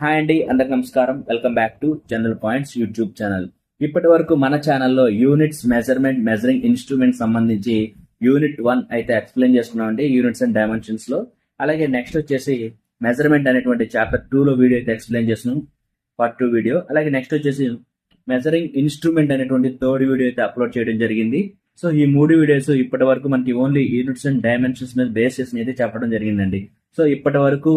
Hi అండి అందరికి నమస్కారం. Welcome back to general points YouTube channel. ఇప్పటి వరకు మన ఛానల్లో యూనిట్స్ మెజర్మెంట్ మెజరింగ్ ఇన్స్ట్రుమెంట్ సంబంధించి యూనిట్ వన్ అయితే ఎక్స్ప్లెయిన్ చేసుకున్నాం అండి యూనిట్స్ అండ్ డైమెన్షన్స్లో. అలాగే నెక్స్ట్ వచ్చేసి మెజర్మెంట్ అనేటువంటి చాప్టర్ టూలో వీడియో అయితే ఎక్స్ప్లెయిన్ చేస్తున్నాం పార్ట్ టూ వీడియో అలాగే నెక్స్ట్ వచ్చేసి మెజరింగ్ ఇన్స్ట్రుమెంట్ అనేటువంటి థర్డ్ వీడియో అయితే అప్లోడ్ చేయడం జరిగింది. సో ఈ మూడు వీడియోస్ ఇప్పటి వరకు మనకి ఓన్లీ యూనిట్స్ అండ్ డైమెన్షన్స్ మీద బేస్ చేసి అయితే చెప్పడం జరిగిందండి. సో ఇప్పటి వరకు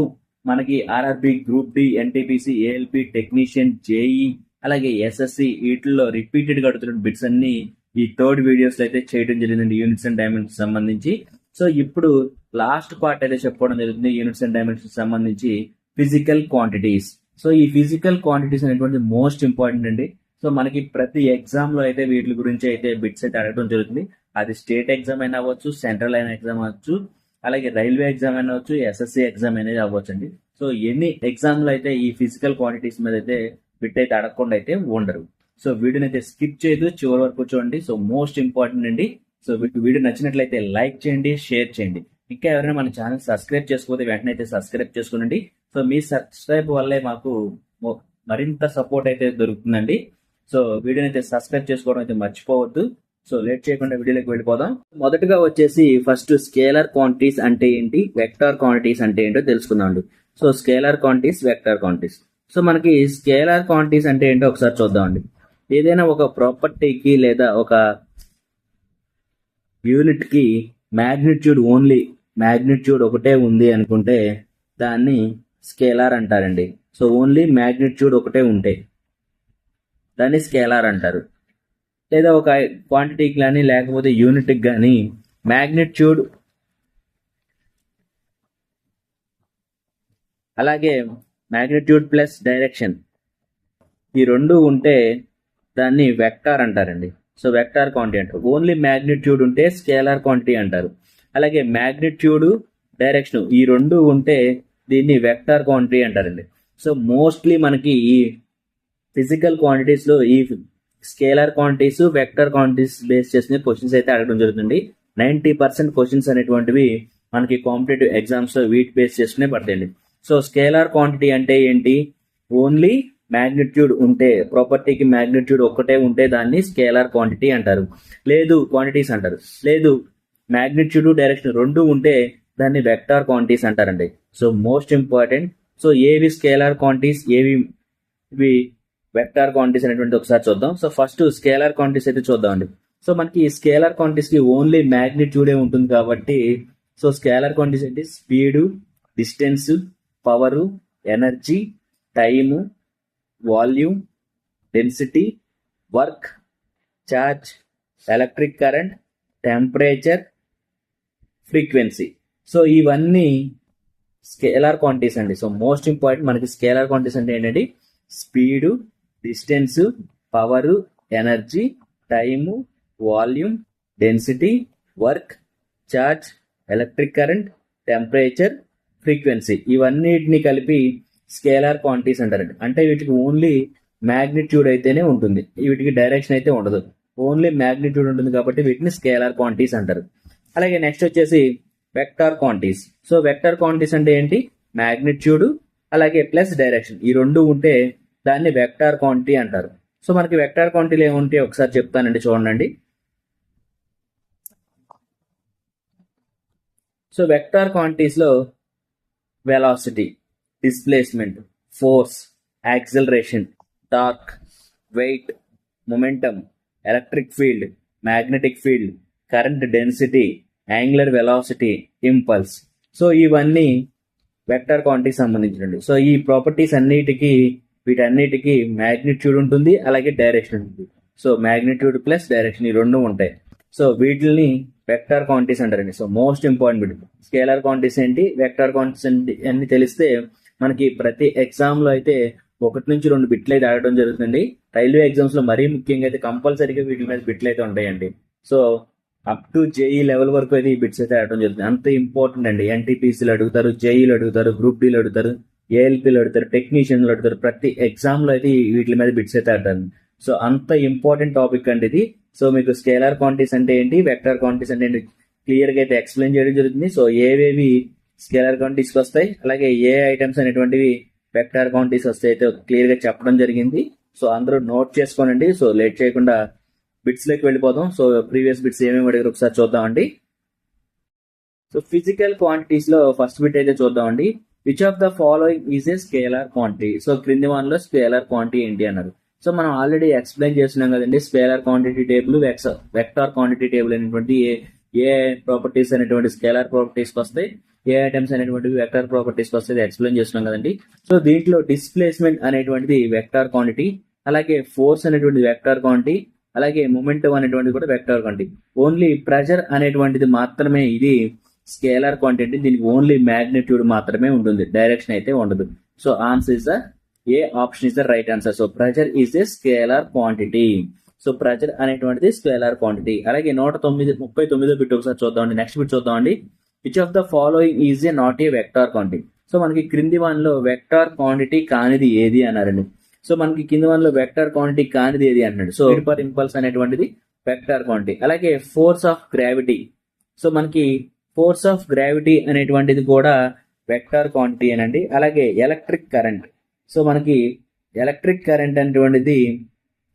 మనకి RRB group D NTPC ALP technician JE అలాగే ఎస్ఎస్సి వీటిల్లో రిపీటెడ్గా అడుగుతున్న బిట్స్ అన్ని ఈ థర్డ్ వీడియోస్ అయితే చేయడం జరిగిందండి. యూనిట్స్ అండ్ డైమెన్షన్స్ సంబంధించి. సో ఇప్పుడు లాస్ట్ పార్ట్ అయితే చెప్పుకోవడం జరుగుతుంది. యూనిట్స్ అండ్ డైమెన్షన్స్ సంబంధించి ఫిజికల్ క్వాంటిటీస్ సో ఈ ఫిజికల్ క్వాంటిటీస్ అనేటువంటి మోస్ట్ ఇంపార్టెంట్ అండి. సో మనకి ప్రతి ఎగ్జామ్లో అయితే వీటి గురించి అయితే బిట్స్ అయితే అడగడం జరుగుతుంది. అది స్టేట్ ఎగ్జామ్ అయినా అవ్వచ్చు సెంట్రల్ అయిన ఎగ్జామ్ అవ్వచ్చు అలాగే రైల్వే ఎగ్జామ్ అయినా అవ్వచ్చు ఎస్ఎస్సి ఎగ్జామ్ అనేది అవ్వచ్చు అండి సో ఎన్ని ఎగ్జామ్లు అయితే ఈ ఫిజికల్ క్వాంటిటీస్ మీద అయితే బిట్ అయితే అడగకుండా అయితే ఉండరు. సో వీడియోని అయితే స్కిప్ చేయదు చివరి వరకు చూడండి సో మోస్ట్ ఇంపార్టెంట్ అండి. సో మీకు వీడియో నచ్చినట్లయితే లైక్ చేయండి షేర్ చేయండి. ఇంకా ఎవరైనా మన ఛానల్ సబ్స్క్రైబ్ చేసుకోతే వెంటనే అయితే సబ్స్క్రైబ్ చేసుకోనండి. సో మీ సబ్స్క్రైబ్ వల్లే మాకు మరింత సపోర్ట్ అయితే దొరుకుతుందండి. సో వీడియోని అయితే సబ్స్క్రైబ్ చేసుకోవడం అయితే మర్చిపోవద్దు. సో లేట్ చేయకుండా వీడియోలోకి వెళ్ళిపోదాం. మొదటగా వచ్చేసి ఫస్ట్ స్కేలర్ క్వాంటిటీస్ అంటే ఏంటి? వెక్టార్ క్వాంటిటీస్ అంటే ఏంటో తెలుసుకుందాం so scalar quantities vector quantities so మనకి స్కేలర్ క్వాంటిటీస్ అంటే ఏంటో ఒకసారి చూద్దామండి ఏదైనా ఒక ప్రాపర్టీకి లేదా ఒక యూనిట్కి మ్యాగ్నిట్యూడ్ ఓన్లీ మ్యాగ్నిట్యూడ్ ఒకటే ఉంది అనుకుంటే దాన్ని స్కేలార్ అంటారండి. సో ఓన్లీ మ్యాగ్నిట్యూడ్ ఒకటే ఉంటే దాన్ని స్కేలార్ అంటారు. లేదా ఒక క్వాంటిటీకి కానీ లేకపోతే యూనిట్కి కానీ మ్యాగ్నిట్యూడ్ అలాగే మ్యాగ్నిట్యూడ్ ప్లస్ డైరెక్షన్ ఈ రెండు ఉంటే దాన్ని వెక్టార్ అంటారండి. సో వెక్టార్ క్వాంటిటీ అంటారు. ఓన్లీ మ్యాగ్నిట్యూడ్ ఉంటే స్కేలార్ క్వాంటిటీ అంటారు. అలాగే మ్యాగ్నిట్యూడ్ డైరెక్షన్ ఈ రెండు ఉంటే దీన్ని వెక్టార్ క్వాంటిటీ అంటారండి. సో మోస్ట్లీ మనకి ఈ ఫిజికల్ క్వాంటిటీస్లో ఈ scalar quantities vector quantities base చేసిన క్వశ్చన్స్ అయితే అడగడం జరుగుతుంది. నైన్టీ పర్సెంట్ క్వశ్చన్స్ అనేటువంటివి మనకి కాంపిటేటివ్ ఎగ్జామ్స్లో బేస్ చేసుకునే పడతాయండి. సో స్కేలార్ క్వాంటిటీ అంటే ఏంటి? ఓన్లీ మ్యాగ్నిట్యూడ్ ఉంటే ప్రాపర్టీకి మ్యాగ్నిట్యూడ్ ఒక్కటే ఉంటే దాన్ని స్కేలార్ క్వాంటిటీ అంటారు. లేదు క్వాంటిటీస్ అంటారు. లేదు మ్యాగ్నిట్యూడ్ డైరెక్షన్ రెండు ఉంటే దాన్ని వెక్టార్ క్వాంటిటీస్ అంటారండి. So most important. సో ఏవి స్కేలార్ క్వాంటిటీస్ ఏవి వెక్టార్ క్వాంటిటీస్ అనేటువంటి ఒకసారి చూద్దాం. సో ఫస్ట్ స్కేలార్ క్వాంటిటీస్ అయితే చూద్దామండి. సో మనకి స్కేలార్ క్వాంటిటీస్కి ఓన్లీ మ్యాగ్నిట్యూడే ఉంటుంది కాబట్టి సో స్కేలార్ క్వాంటిటీస్ అంటే speed distance power energy time volume density work charge electric current temperature frequency so ఇవన్నీ స్కేలార్ క్వాంటిటీస్ అండి. సో మోస్ట్ ఇంపార్టెంట్ మనకి స్కేలార్ క్వాంటిటీస్ అంటే ఏంటంటే speed distance power energy time volume density work charge electric current temperature frequency. ఇవన్నిటిని కలిపి scalar quantities అంటారండి అంటే వీటికి ఓన్లీ మ్యాగ్నిట్యూడ్ అయితేనే ఉంటుంది. వీటికి డైరెక్షన్ అయితే ఉండదు. ఓన్లీ మ్యాగ్నిట్యూడ్ ఉంటుంది కాబట్టి వీటిని స్కేలార్ క్వాంటిటీస్ అంటారు. అలాగే నెక్స్ట్ వచ్చేసి vector quantities. So vector quantities అంటే ఏంటి? మ్యాగ్నిట్యూడ్ అలాగే ప్లస్ డైరెక్షన్. ఈ రెండు ఉంటే దాన్ని వెక్టార్ క్వాంటిటీ అంటారు. సో మనకి వెక్టార్ క్వాంటిటీలు ఏముంటాయి? ఒకసారి చెప్తానండి చూడండి so vector క్వాంటిటీస్లో velocity displacement force acceleration torque weight momentum electric field magnetic field current density angular velocity impulse so ఇవన్నీ వెక్టర్ క్వాంటిటీకి సంబంధించినవి. సో ఈ ప్రాపర్టీస్ అన్నిటికీ వీటన్నిటికీ మ్యాగ్నిట్యూడ్ ఉంటుంది అలాగే డైరెక్షన్ ఉంటుంది. సో మ్యాగ్నిట్యూడ్ ప్లస్ డైరెక్షన్ ఈ రెండు ఉంటాయి. సో వీటిని వెక్టార్ క్వాంటిటీస్ అంటారండి. So most important bit scalar quantities ఏంటి? వెక్టార్ క్వాంటిటీస్ అన్ని తెలిస్తే మనకి ప్రతి ఎగ్జామ్లో అయితే ఒకటి నుంచి రెండు బిట్లు అయితే ఆడటం జరుగుతుంది రైల్వే ఎగ్జామ్స్లో మరీ ముఖ్యంగా అయితే కంపల్సరీగా వీటి మీద బిట్లు అయితే ఉంటాయండి. So up to JE level వరకు అయితే ఈ బిట్స్ అయితే ఆడటం జరుగుతుంది. అంత ఇంపార్టెంట్ అండి. ఎన్టీపీసీలు అడుగుతారు జేఈలు అడుగుతారు గ్రూప్ డీలు అడుగుతారు. ఏఎల్పీలు అడుగుతారు టెక్నీషియన్లు అడుగుతారు ప్రతి ఎగ్జామ్లో అయితే వీటి మీద బిట్స్ అయితే ఆడతారు. సో అంత ఇంపార్టెంట్ టాపిక్ అండి ఇది. సో మీకు స్కేలార్ క్వాంటిటీస్ అంటే ఏంటి వెక్టార్ క్వాంటిటీస్ అంటే ఏంటి క్లియర్గా అయితే ఎక్స్ప్లెయిన్ చేయడం జరుగుతుంది. సో ఏవేవి స్కేలర్ క్వాంటిటీస్కి వస్తాయి అలాగే ఏ ఐటమ్స్ అనేటువంటివి వెక్టార్ క్వాంటిటీస్ వస్తే అయితే క్లియర్గా చెప్పడం జరిగింది. సో అందరూ నోట్ చేసుకోనండి. సో లేట్ చేయకుండా బిట్స్లోకి వెళ్ళిపోదాం. సో ప్రీవియస్ బిట్స్ ఏమేమి అడిగారు ఒకసారి చూద్దామండి. సో ఫిజికల్ క్వాంటిటీస్లో ఫస్ట్ బిట్ అయితే చూద్దామండి. Which of the following is a scalar quantity so క్రింది వన్లో స్కేలర్ క్వాంటిటీ ఏంటి అన్నారు. సో మనం ఆల్రెడీ ఎక్స్ప్లెయిన్ చేస్తున్నాం కదండి scalar quantity table vector quantity table అనేటువంటి ఏ ఏ ప్రాపర్టీస్ అనేటువంటి స్కేలార్ ప్రాపర్టీస్కి వస్తాయి ఏ ఐటమ్స్ అనేటువంటివి వెక్టార్ ప్రాపర్టీస్కి వస్తాయి ఎక్స్ప్లెయిన్ చేస్తున్నాం కదండి. సో దీంట్లో డిస్ప్లేస్మెంట్ అనేటువంటిది వెక్టార్ క్వాంటిటీ అలాగే ఫోర్స్ అనేటువంటి వెక్టార్ క్వాంటిటీ అలాగే మొమెంటం అనేటువంటిది కూడా వెక్టార్ క్వాంటిటీ ఓన్లీ ప్రెజర్ అనేటువంటిది మాత్రమే ఇది స్కేలార్ క్వాంటిటీ దీనికి ఓన్లీ మ్యాగ్నిట్యూడ్ మాత్రమే ఉంటుంది. డైరెక్షన్ అయితే ఉండదు. So answer is the A option is the right answer so pressure is a scalar quantity so pressure అనేటువంటిది స్కేలార్ క్వాంటిటీ అలాగే నూట తొమ్మిది ముప్పై తొమ్మిదో బిట్ ఒకసారి చూద్దామండి నెక్స్ట్ బిట్ చూద్దామండి which of the following is a not a vector quantity so మనకి క్రింది వన్లో వెక్టార్ క్వాంటిటీ కానిది ఏది అన్నారండి. సో మనకి కింది వన్లో వెక్టార్ క్వాంటిటీ కానిది ఏది అన్నాడు. సో పర్ ఇంపల్స్ అనేటువంటిది వెక్టార్ క్వాంటిటీ అలాగే ఫోర్స్ ఆఫ్ గ్రావిటీ సో మనకి ఫోర్స్ ఆఫ్ గ్రావిటీ అనేటువంటిది కూడా వెక్టార్ క్వాంటిటీ అనండి. అలాగే ఎలక్ట్రిక్ కరెంట్. సో మనకి ఎలక్ట్రిక్ కరెంట్ అనేటువంటిది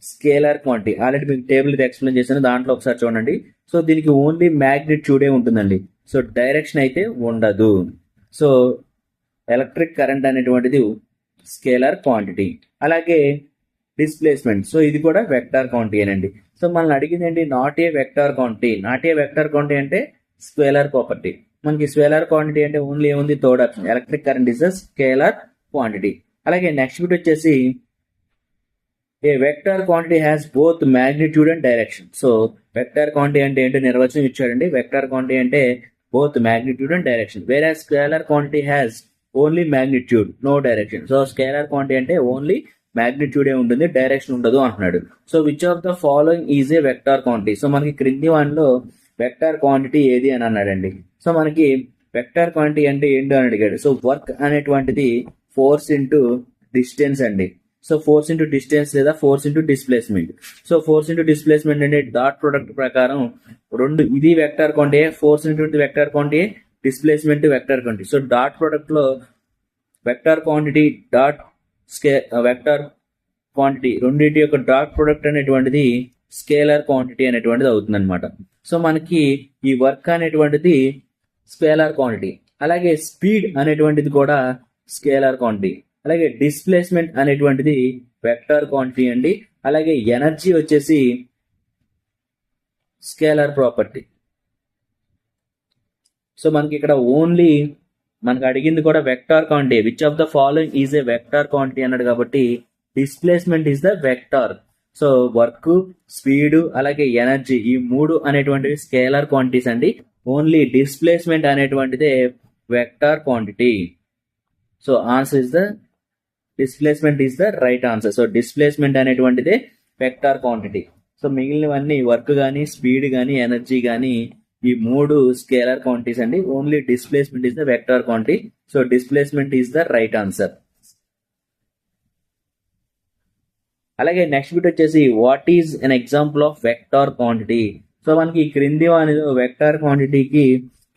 స్కేలార్ క్వాంటిటీ. ఆల్రెడీ మీకు టేబుల్ ఎక్స్ప్లెయిన్ చేశాను. దాంట్లో ఒకసారి చూడండి. సో దీనికి ఓన్లీ మ్యాగ్నిట్యూడే ఉంటుందండి. సో డైరెక్షన్ అయితే ఉండదు. సో ఎలక్ట్రిక్ కరెంట్ అనేటువంటిది స్కేలార్ క్వాంటిటీ. అలాగే డిస్ప్లేస్మెంట్. సో ఇది కూడా వెక్టార్ క్వాంటిటీ అనండి. సో మనల్ని అడిగింది ఏంటి? Not a vector quantity. Not a vector quantity అంటే స్కేలార్ ప్రాపర్టీ మనకి స్కేలార్ క్వాంటిటీ అంటే ఓన్లీ ఏముంది? Third electric current is scalar quantity అలాగే నెక్స్ట్ బిట్ వచ్చేసి a vector quantity has both magnitude and direction so vector quantity అంటే ఏంటో నిర్వచనం ఇచ్చాడండి. వెక్టార్ క్వాంటిటీ అంటే బోత్ మ్యాగ్నిట్యూడ్ అండ్ డైరెక్షన్ వేరే scalar quantity has only magnitude no direction so scalar quantity అంటే only మ్యాగ్నిట్యూడే ఉంటుంది డైరెక్షన్ ఉండదు అంటున్నాడు. So which of the following is a vector quantity so మనకి క్రింది వన్లో వెక్టార్ క్వాంటిటీ ఏది అని అన్నాడండి. సో మనకి వెక్టార్ క్వాంటిటీ అంటే ఏంటో అని అడిగాడు. సో వర్క్ అనేటువంటిది ఫోర్స్ ఇంటూ డిస్టెన్స్ అండి. సో ఫోర్స్ ఇంటూ డిస్టెన్స్ లేదా force into displacement so force into displacement అంటే డాట్ ప్రొడక్ట్ ప్రకారం రెండు ఇది vector quantity force into vector quantity displacement vector quantity so dot ప్రొడక్ట్లో vector quantity dot scalar vector quantity రెండింటి యొక్క dot product అనేటువంటిది scalar quantity అనేటువంటిది అవుతుంది అనమాట సో మనకి ఈ వర్క్ అనేటువంటిది స్కేలార్ క్వాంటిటీ అలాగే స్పీడ్ అనేటువంటిది కూడా స్కేలార్ క్వాంటిటీ అలాగే డిస్ప్లేస్మెంట్ అనేటువంటిది వెక్టార్ క్వాంటిటీ అండి అలాగే ఎనర్జీ వచ్చేసి స్కేలర్ ప్రాపర్టీ. సో మనకి ఇక్కడ ఓన్లీ మనకు అడిగింది కూడా vector quantity which of the following is a vector quantity అన్నాడు కాబట్టి displacement is the vector so work speed అలాగే ఎనర్జీ ఈ మూడు అనేటువంటివి స్కేలర్ క్వాంటిటీస్ అండి. Only displacement అనేటువంటిదే vector quantity. So answer is the displacement is the right answer. So displacement అనేటువంటిదే vector quantity. So మిగిలినవన్నీ work కానీ speed కానీ ఎనర్జీ కానీ ఈ మూడు స్కేలర్ క్వాంటిటీస్ అండి. Only displacement is the vector quantity. So displacement is the right answer. అలాగే next bit వచ్చేసి what is an example of vector quantity so మనకి క్రింది అనేది వెక్టార్ క్వాంటిటీకి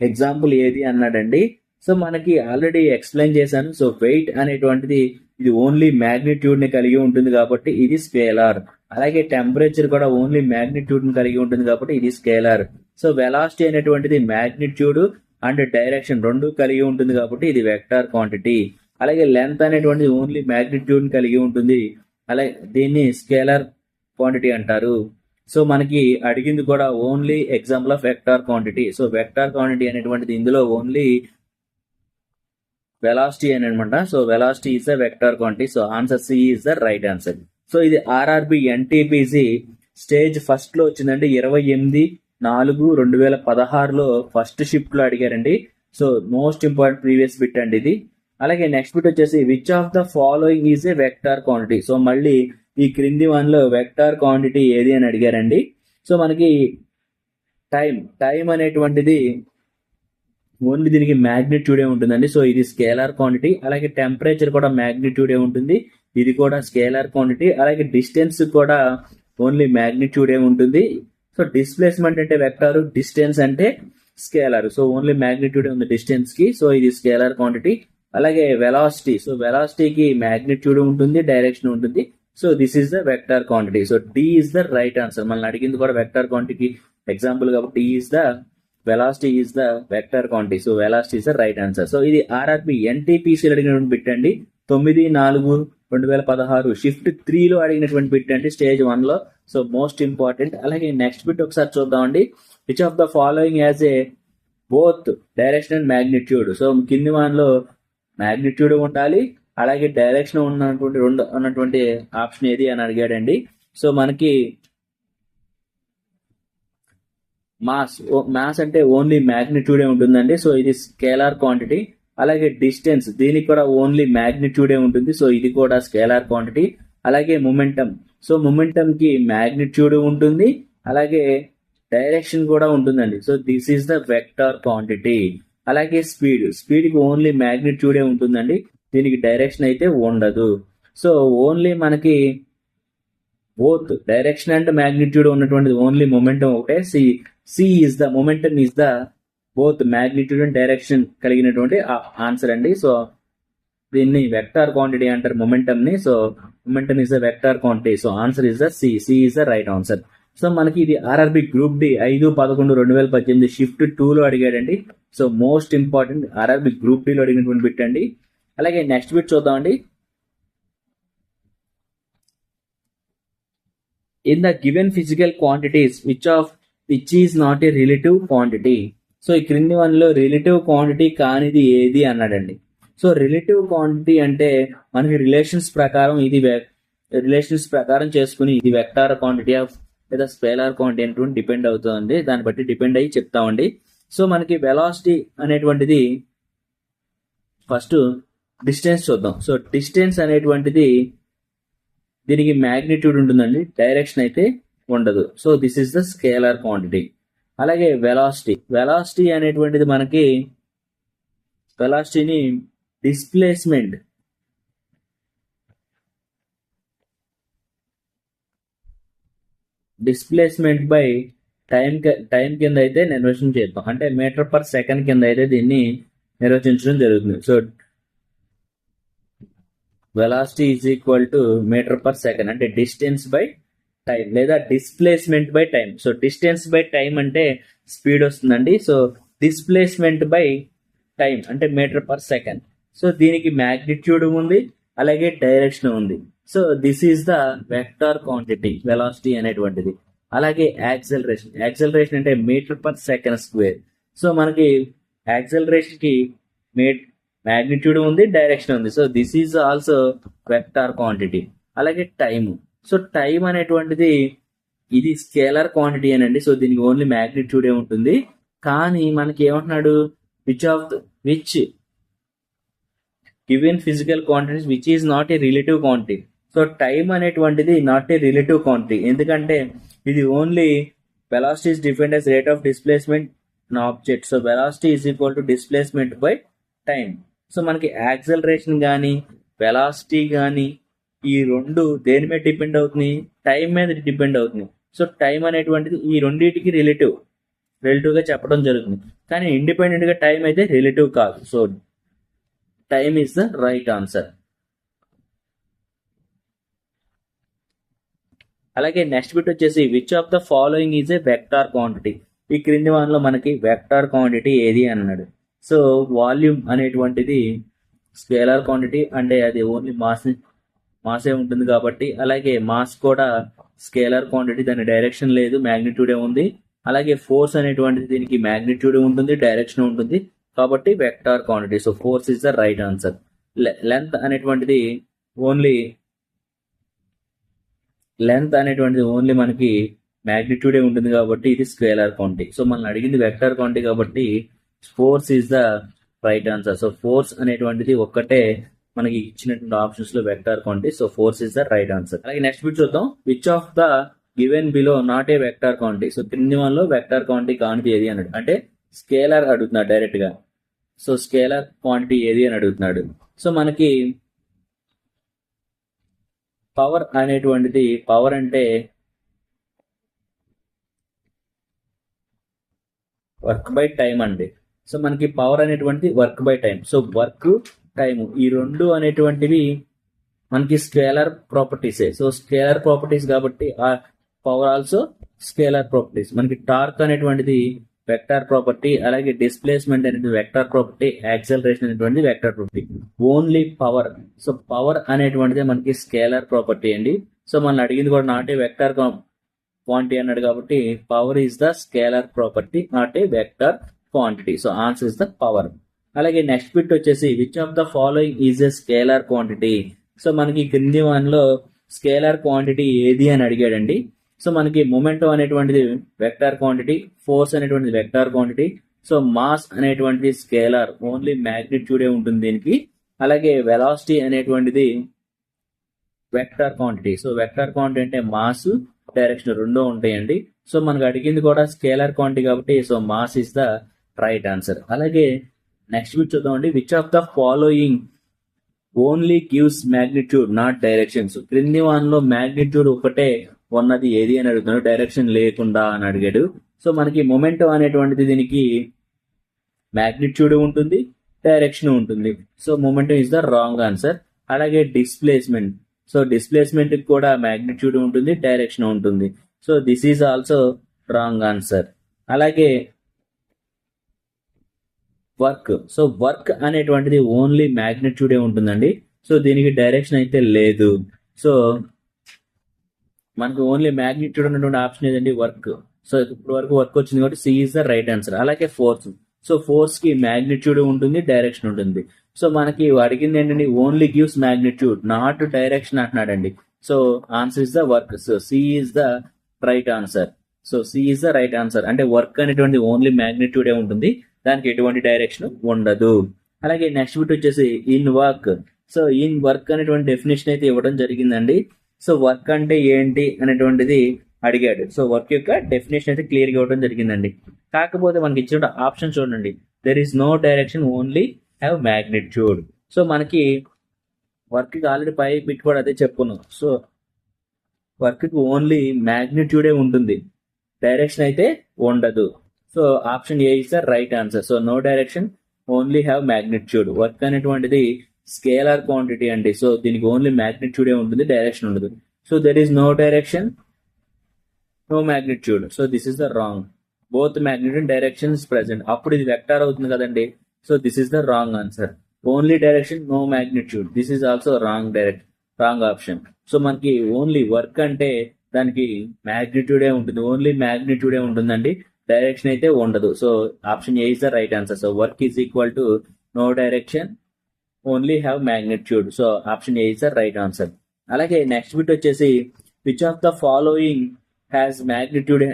ఎగ్జాంపుల్ ఏది అన్నాడండి. సో మనకి ఆల్రెడీ ఎక్స్ప్లెయిన్ చేశాను. సో వెయిట్ అనేటువంటిది ఇది ఓన్లీ మ్యాగ్నిట్యూడ్ని కలిగి ఉంటుంది కాబట్టి ఇది స్కేలార్ అలాగే టెంపరేచర్ కూడా ఓన్లీ మ్యాగ్నిట్యూడ్ని కలిగి ఉంటుంది కాబట్టి ఇది స్కేలార్ సో వెలాసిటీ అనేటువంటిది మ్యాగ్నిట్యూడ్ అండ్ డైరెక్షన్ రెండు కలిగి ఉంటుంది కాబట్టి ఇది వెక్టార్ క్వాంటిటీ అలాగే లెంత్ అనేటువంటిది ఓన్లీ మ్యాగ్నిట్యూడ్ని కలిగి ఉంటుంది. అలాగే దీన్ని స్కేలర్ క్వాంటిటీ అంటారు. సో మనకి అడిగింది కూడా only example of vector quantity. So vector quantity అనేటువంటిది ఇందులో ఓన్లీ వెలాసిటీ అని అనమాట. So velocity is the vector quantity. So answer C is the right answer. So ఇది ఆర్ఆర్బి ఎన్టీపీసీ స్టేజ్ ఫస్ట్లో వచ్చిందండి. ఇరవై ఎనిమిది నాలుగు రెండు వేల పదహారులో ఫస్ట్ షిఫ్ట్లో అడిగారండి. So most important previous bit అండి ఇది. అలాగే నెక్స్ట్ బిట్ వచ్చేసి which of the following is a vector quantity so మళ్ళీ ఈ క్రింది వన్లో వెక్టార్ క్వాంటిటీ ఏది అని అడిగారండి. సో మనకి టైం టైం అనేటువంటిది ఓన్లీ దీనికి మ్యాగ్నిట్యూడే ఉంటుందండి. సో ఇది స్కేలార్ క్వాంటిటీ అలాగే టెంపరేచర్ కూడా మ్యాగ్నిట్యూడే ఉంటుంది. ఇది కూడా స్కేలార్ క్వాంటిటీ అలాగే డిస్టెన్స్ కూడా ఓన్లీ మ్యాగ్నిట్యూడే ఉంటుంది. సో డిస్ప్లేస్మెంట్ అంటే వెక్టార్ డిస్టెన్స్ అంటే స్కేలార్ సో ఓన్లీ మ్యాగ్నిట్యూడే ఉంది డిస్టెన్స్కి. సో ఇది స్కేలార్ క్వాంటిటీ అలాగే వెలాసిటీ సో వెలాసిటీకి మ్యాగ్నిట్యూడ్ ఉంటుంది డైరెక్షన్ ఉంటుంది. So this is the vector quantity so D is the right answer మనల్ని అడిగింది కూడా వెక్టర్ క్వాంటిటీకి ఎగ్జాంపుల్ కాబట్టి is the velocity is the vector quantity so velocity is the right answer so ఇది RRB ఎన్టీపీసీలు అడిగినటువంటి బిట్ అండి. తొమ్మిది నాలుగు రెండు వేల పదహారు. షిఫ్ట్ త్రీలో అడిగినటువంటి బిట్ అండి స్టేజ్ వన్లో. సో మోస్ట్ ఇంపార్టెంట్ అలాగే నెక్స్ట్ బిట్ ఒకసారి చూద్దామండి. Which of the following as a both direction and magnitude so కింది వాన్లో మ్యాగ్నిట్యూడ్ ఉండాలి అలాగే డైరెక్షన్ ఉన్నటువంటి రెండు ఉన్నటువంటి ఆప్షన్ ఏది అని అడిగాడండి. సో మనకి మాస్ మాస్ అంటే ఓన్లీ మ్యాగ్నిట్యూడే ఉంటుందండి. సో ఇది స్కేలార్ క్వాంటిటీ అలాగే డిస్టెన్స్ దీనికి కూడా ఓన్లీ మ్యాగ్నిట్యూడే ఉంటుంది. సో ఇది కూడా స్కేలార్ క్వాంటిటీ అలాగే మొమెంటం సో మొమెంటంకి మ్యాగ్నిట్యూడ్ ఉంటుంది అలాగే డైరెక్షన్ కూడా ఉంటుందండి. So this is the vector quantity అలాగే స్పీడ్. స్పీడ్కి ఓన్లీ మ్యాగ్నిట్యూడే ఉంటుందండి. దీనికి డైరెక్షన్ అయితే ఉండదు. సో ఓన్లీ మనకి బోత్ డైరెక్షన్ అండ్ మ్యాగ్నిట్యూడ్ ఉన్నటువంటిది ఓన్లీ మొమెంటం ఒకటే. C C is the momentum is the both magnitude and direction కలిగినటువంటి ఆన్సర్ అండి. సో దీన్ని వెక్టార్ క్వాంటిటీ అంటారు మొమెంటమ్ని so momentum is the vector quantity. So answer is the C C is the right answer. So మనకి ఇది RRB group D ఐదు పదకొండు రెండు వేల పద్దెనిమిది షిఫ్ట్ టూలో అడిగాడండి. So most important RRB group డీలో అడిగినటువంటి బిట్ అండి. అలాగే నెక్స్ట్ బిట్ చూద్దామండి. In the given physical quantities which of which is not a relative quantity so ఈ క్రింది వన్లో రిలేటివ్ క్వాంటిటీ కానిది ఏది అన్నాడండి. సో రిలేటివ్ క్వాంటిటీ అంటే మనకి రిలేషన్స్ ప్రకారం ఇది రిలేషన్స్ ప్రకారం చేసుకుని ఇది వెక్టార్ క్వాంటిటీ ఆఫ్ లేదా స్పేలార్ క్వాంటిటీ అనేటువంటి డిపెండ్ అవుతుంది దాన్ని బట్టి డిపెండ్ అయ్యి చెప్తామండి. సో మనకి వెలాసిటీ అనేటువంటిది ఫస్ట్ డిస్టెన్స్ చూద్దాం. సో డిస్టెన్స్ అనేటువంటిది దీనికి మ్యాగ్నిట్యూడ్ ఉంటుందండి. డైరెక్షన్ అయితే ఉండదు. So this is the scalar quantity అలాగే వెలాసిటీ వెలాసిటీ అనేటువంటిది మనకి వెలాసిటీని displacement displacement by time time కింద అయితే నిర్వచనం చేద్దాం. అంటే మీటర్ పర్ సెకండ్ కింద అయితే దీన్ని నిర్వచించడం జరుగుతుంది. So velocity is equal to metre per second అంటే డిస్టెన్స్ బై టైం లేదా displacement by time so distance by time అంటే స్పీడ్ వస్తుందండి. సో డిస్ప్లేస్మెంట్ బై టైం అంటే మీటర్ పర్ సెకండ్ సో దీనికి మ్యాగ్నిట్యూడ్ ఉంది అలాగే డైరెక్షన్ ఉంది. So this is the vector quantity velocity అనేటువంటిది. అలాగే యాక్సలరేషన్ యాక్సలరేషన్ అంటే metre per second square so మనకి యాక్సలరేషన్కి మ్యాగ్నిట్యూడ్ ఉంది డైరెక్షన్ ఉంది. So this is also vector quantity అలాగే టైం సో టైం అనేటువంటిది ఇది స్కేలర్ క్వాంటిటీ అనండి. సో దీనికి ఓన్లీ మ్యాగ్నిట్యూడే ఉంటుంది. కానీ మనకి ఏమంటున్నాడు? Which of which given physical quantities which is not a relative quantity so time అనేటువంటిది నాట్ ఏ రిలేటివ్ క్వాంటిటీ ఎందుకంటే ఇది only velocity is different as rate of displacement object so velocity is equal to displacement by time so మనకి acceleration కానీ velocity కానీ ఈ రెండు దేని మీద డిపెండ్ అవుతుంది టైం మీద డిపెండ్ అవుతుంది సో టైం అనేటువంటిది ఈ రెండింటికి రిలేటివ్ రిలేటివ్గా చెప్పడం జరుగుతుంది. కానీ ఇండిపెండెంట్గా టైం అయితే రిలేటివ్ కాదు. So time is the right answer అలాగే నెక్స్ట్ బిట్ వచ్చేసి which of the following is a vector quantity ఈ క్రింది వాన్లో మనకి వెక్టార్ క్వాంటిటీ ఏది అన్నాడు. సో వాల్యూమ్ అనేటువంటిది స్కేలార్ క్వాంటిటీ అంటే అది ఓన్లీ మాస్ మాసే ఉంటుంది కాబట్టి అలాగే మాస్ కూడా స్కేలార్ క్వాంటిటీ దాని డైరెక్షన్ లేదు మ్యాగ్నిట్యూడే ఉంది. అలాగే ఫోర్స్ అనేటువంటిది దీనికి మ్యాగ్నిట్యూడ్ ఉంటుంది డైరెక్షన్ ఉంటుంది. కాబట్టి vector quantity so force is the right answer length అనేటువంటిది ఓన్లీ లెంత్ అనేటువంటిది ఓన్లీ మనకి మ్యాగ్నిట్యూడే ఉంటుంది కాబట్టి ఇది స్కేలార్ క్వాంటిటీ సో మనం అడిగింది వెక్టార్ క్వాంటిటీ కాబట్టి force is the right answer. So force అనేటువంటిది ఒక్కటే మనకి ఇచ్చినటువంటి ఆప్షన్స్లో vector quantity so force is the right answer. అలాగే నెక్స్ట్ బిట్ చూద్దాం. Which of the given below not a vector quantity so క్రింది వన్లో వెక్టార్ క్వాంటిటీ కానిది ఏది అన్నాడు అంటే స్కేలార్ అడుగుతున్నాడు డైరెక్ట్గా సో స్కేలార్ క్వాంటిటీ ఏది అని అడుగుతున్నాడు. సో మనకి పవర్ అనేటువంటిది పవర్ అంటే వర్క్ బై టైం అండి. సో మనకి పవర్ అనేటువంటిది work by time so work time ఈ రెండు అనేటువంటివి మనకి స్కేలర్ ప్రాపర్టీసే. సో స్కేలర్ ప్రాపర్టీస్ కాబట్టి ఆ పవర్ ఆల్సో స్కేలర్ ప్రాపర్టీస్. మనకి టార్క్ అనేటువంటిది వెక్టార్ ప్రాపర్టీ అలాగే డిస్ప్లేస్మెంట్ అనేది వెక్టార్ ప్రాపర్టీ యాక్సలరేషన్ అనేటువంటిది vector property only power so power అనేటువంటిది మనకి స్కేలర్ ప్రాపర్టీ అండి. సో మనం అడిగింది కూడా నాట్ వెక్టార్ క్వాంటిటీ అన్నాడు కాబట్టి power is the scalar property not a vector quantity so answer is the power అలాగే నెక్స్ట్ బిట్ వచ్చేసి which of the following is a scalar quantity so మనకి క్రింది వన్లో స్కేలర్ క్వాంటిటీ ఏది అని అడిగాడండి. సో మనకి మొమెంటో అనేటువంటిది వెక్టార్ క్వాంటిటీ ఫోర్స్ అనేటువంటిది వెక్టార్ క్వాంటిటీ సో మాస్ అనేటువంటిది స్కేలార్ ఓన్లీ మ్యాగ్నిట్యూడే ఉంటుంది దీనికి. అలాగే వెలాసిటీ అనేటువంటిది vector quantity so vector quantity అంటే మాస్ డైరెక్షన్ రెండో ఉంటాయండి. సో మనకు అడిగింది కూడా స్కేలర్ క్వాంటిటీ కాబట్టి so mass is the right answer అలాగే నెక్స్ట్ బిట్ చూద్దామండి which of the following only gives magnitude not directions క్రింది వాన్లో మ్యాగ్నిట్యూడ్ ఒకటే ఉన్నది ఏది అని అడుగుతున్నాడు. డైరెక్షన్ లేకుండా అని అడిగాడు. సో మనకి మొమెంటో అనేటువంటిది దీనికి మ్యాగ్నిట్యూడ్ ఉంటుంది డైరెక్షన్ ఉంటుంది. So momentum is the wrong answer అలాగే డిస్ప్లేస్మెంట్ సో డిస్ప్లేస్మెంట్ కూడా మ్యాగ్నిట్యూడ్ ఉంటుంది డైరెక్షన్ ఉంటుంది. So this is also wrong answer అలాగే వర్క్ సో వర్క్ అనేటువంటిది ఓన్లీ మ్యాగ్నిట్యూడే ఉంటుందండి. సో దీనికి డైరెక్షన్ అయితే లేదు. సో మనకు ఓన్లీ మ్యాగ్నిట్యూడ్ ఉన్నటువంటి ఆప్షన్ ఏదండి వర్క్ సో ఇప్పుడు వరకు వర్క్ వచ్చింది కాబట్టి C is the right answer అలాగే ఫోర్స్ సో ఫోర్స్కి మ్యాగ్నిట్యూడ్ ఉంటుంది డైరెక్షన్ ఉంటుంది. సో మనకి అడిగింది ఏంటండి? Only gives magnitude not direction అంటున్నాడండి. So answer is the work so C is the right answer so C is the right answer అంటే work అనేటువంటి ఓన్లీ మ్యాగ్నిట్యూడే ఉంటుంది. దానికి ఎటువంటి డైరెక్షన్ ఉండదు. అలాగే నెక్స్ట్ బిట్ వచ్చేసి in work so in work అనేటువంటి డెఫినేషన్ అయితే ఇవ్వడం జరిగిందండి. సో వర్క్ అంటే ఏంటి అనేటువంటిది అడిగాడు. సో వర్క్ యొక్క డెఫినేషన్ అయితే క్లియర్గా ఇవ్వడం జరిగిందండి. కాకపోతే మనకి ఇచ్చిన ఆప్షన్ చూడండి. There is no direction only have magnitude so మనకి వర్క్కి ఆల్రెడీ పై బిట్ కూడా అదే చెప్పుకున్నాం. సో వర్క్కి ఓన్లీ మ్యాగ్నిట్యూడే ఉంటుంది. డైరెక్షన్ అయితే ఉండదు. So option A is the right answer so no direction only have magnitude work అనేటువంటిది స్కేలార్ క్వాంటిటీ అండి. సో దీనికి ఓన్లీ మ్యాగ్నిట్యూడే ఉంటుంది డైరెక్షన్ ఉండదు. So there is no direction no magnitude so this is the wrong both magnitude direction present అప్పుడు ఇది vector అవుతుంది కదండి. So this is the wrong answer only direction no magnitude this is also wrong direct wrong option so మనకి only work అంటే దానికి మ్యాగ్నిట్యూడే ఉంటుంది. Only మ్యాగ్నిట్యూడే ఉంటుందండి. డైరెక్షన్ అయితే ఉండదు. So option A is the right answer so work is equal to no direction only have magnitude so option A is the right answer అలాగే next bit వచ్చేసి which of the following has magnitude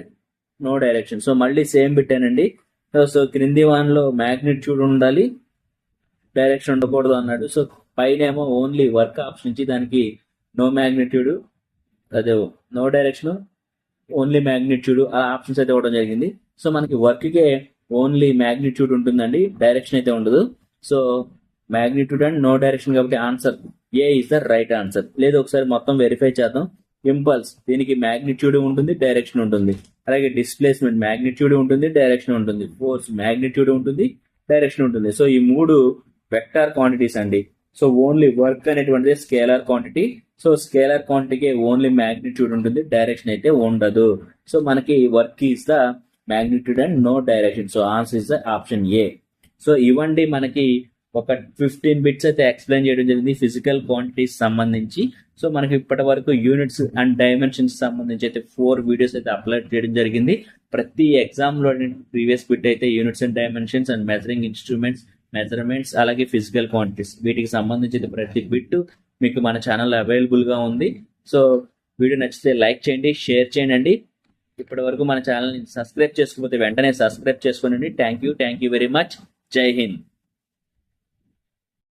no direction so మళ్ళీ same పెట్టానండి so so క్రింది వాన్లో magnitude ఉండాలి direction ఉండకూడదు అన్నాడు. So పైన ఏమో ఓన్లీ వర్క్ ఆప్షన్ ఇచ్చి దానికి నో మ్యాగ్నిట్యూడ్ అదే నో డైరెక్షన్ ఓన్లీ మ్యాగ్నిట్యూడ్ ఆ ఆప్షన్స్ అయితే ఇవ్వడం జరిగింది. సో మనకి వర్క్కే ఓన్లీ మ్యాగ్నిట్యూడ్ ఉంటుందండి డైరెక్షన్ అయితే ఉండదు. So magnitude and no direction కాబట్టి answer A is the right answer. లేదు ఒకసారి మొత్తం వెరిఫై చేద్దాం. ఇంపల్స్ దీనికి మ్యాగ్నిట్యూడ్ ఉంటుంది డైరెక్షన్ ఉంటుంది. అలాగే డిస్ప్లేస్మెంట్ మ్యాగ్నిట్యూడ్ ఉంటుంది డైరెక్షన్ ఉంటుంది. ఫోర్స్ మ్యాగ్నిట్యూడ్ ఉంటుంది డైరెక్షన్ ఉంటుంది. సో ఈ మూడు వెక్టార్ క్వాంటిటీస్ అండి. సో ఓన్లీ వర్క్ అనేటువంటిది స్కేలార్ క్వాంటిటీ. సో స్కేలార్ క్వాంటిటీకి ఓన్లీ మ్యాగ్నిట్యూడ్ ఉంటుంది డైరెక్షన్ అయితే ఉండదు. సో మనకి work is the magnitude and no direction. So answer is the option A. So ఇవ్వండి మనకి ఒక ఫిఫ్టీన్ బిట్స్ అయితే ఎక్స్ప్లెయిన్ చేయడం జరిగింది ఫిజికల్ క్వాంటిటీస్ సంబంధించి. సో మనకి ఇప్పటి వరకు యూనిట్స్ అండ్ డైమెన్షన్స్ సంబంధించి అయితే ఫోర్ వీడియోస్ అయితే అప్లోడ్ చేయడం జరిగింది. ప్రతి ఎగ్జామ్లో ప్రీవియస్ బిట్ అయితే units and dimensions and measuring instruments measurements అలాగే ఫిజికల్ క్వాంటిటీస్ వీటికి సంబంధించి ప్రతి బిట్ మీకు మన ఛానల్ అవైలబుల్గా ఉంది. సో వీడియో నచ్చితే లైక్ చేయండి షేర్ చేయండి. ఇప్పటి వరకు మన ఛానల్ని సబ్స్క్రైబ్ చేసుకోకపోతే వెంటనే సబ్స్క్రైబ్ చేసుకోండి thank you thank you very much జై హింద్